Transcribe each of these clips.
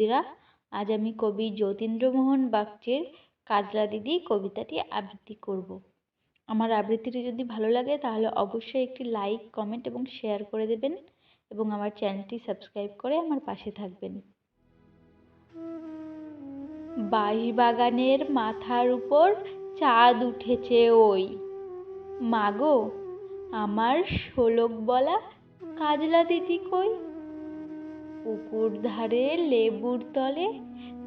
বন্ধুরা আজ আমি কবি যতীন্দ্রমোহন বাগচির কাজলা দিদি কবিতাটি আবৃত্তি করব। আমার আবৃত্তিটি যদি ভালো লাগে তাহলে অবশ্যই একটি লাইক, কমেন্ট এবং শেয়ার করে দেবেন এবং আমার চ্যানেলটি সাবস্ক্রাইব করে আমার পাশে থাকবেন। বাঁশবাগানের মাথার উপর চাঁদ উঠেছে ওই। মাগো, আমার শোলক বলা কাজলা দিদি কই? পুকুর ধারে লেবুর তলে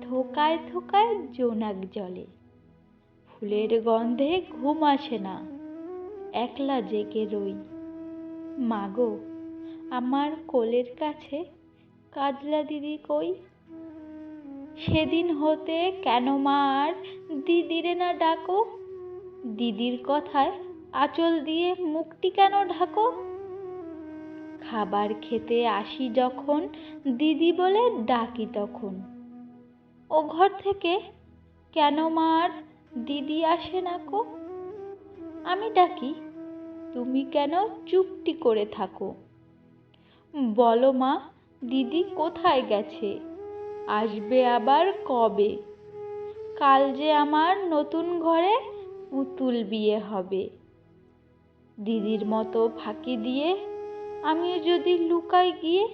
থোকায় থোকায় জোনাক জলে। ফুলের গন্ধে ঘুম আসে না, একলা জেগে রই। মাগো, আমার কোলের কাছে কাজলা দিদি কই? সেদিন হতে কেন মা আর দিদিরে না ডাকো? দিদির কথায় আঁচল দিয়ে মুখটি কেন ঢাকো? খাবার খেতে আসি যখন, দিদি বলে ডাকি তখন। ও ঘর থেকে, কেন মা আর দিদি আসে না কো? আমি ডাকি, তুমি কেন চুপটি করে থাকো? বলো মা, দিদি কোথায় গেছে? আসবে আবার কবে? কাল যে আমার নতুন ঘরে পুতুল বিয়ে হবে। দিদির মতো ফাঁকি দিয়ে আমিও যদি লুকাই গিয়ে,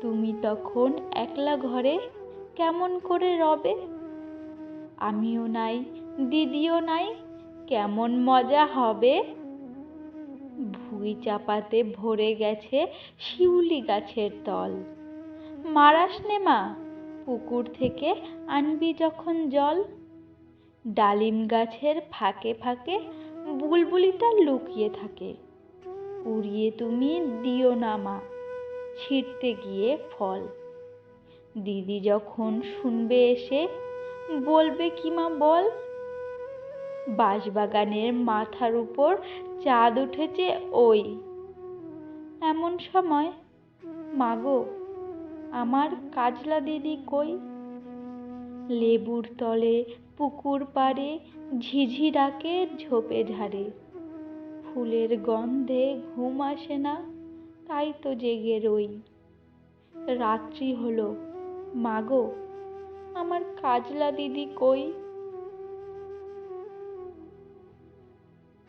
তুমি তখন একলা ঘরে কেমন করে রবে? আমিও নাই, দিদিও নাই, কেমন মজা হবে? ভুই চাপাতে ভরে গেছে শিউলি গাছের তল। মারাস নে মা, পুকুর থেকে আনবি যখন জল। ডালিম গাছের ফাঁকে ফাঁকে বুলবুলিটা লুকিয়ে থাকে। উড়িয়ে তুমি দিও না মা। ছিঁড়তে গিয়ে ফল। দিদি যখন শুনবে এসে, বলবে কি মা বল? বাঁশবাগানের মাথার উপর চাঁদ উঠেছে ওই। এমন সময় মাগো আমার কাজলা দিদি কই? লেবুর তলে পুকুর পাড়ে ঝিঝি ডাকে ঝোপে ঝাড়ে। ফুলের গন্ধে ঘুম আসে না, তাই তো জেগে রই। রাত্রি হলো মাগো আমার কাজলা দিদি কই?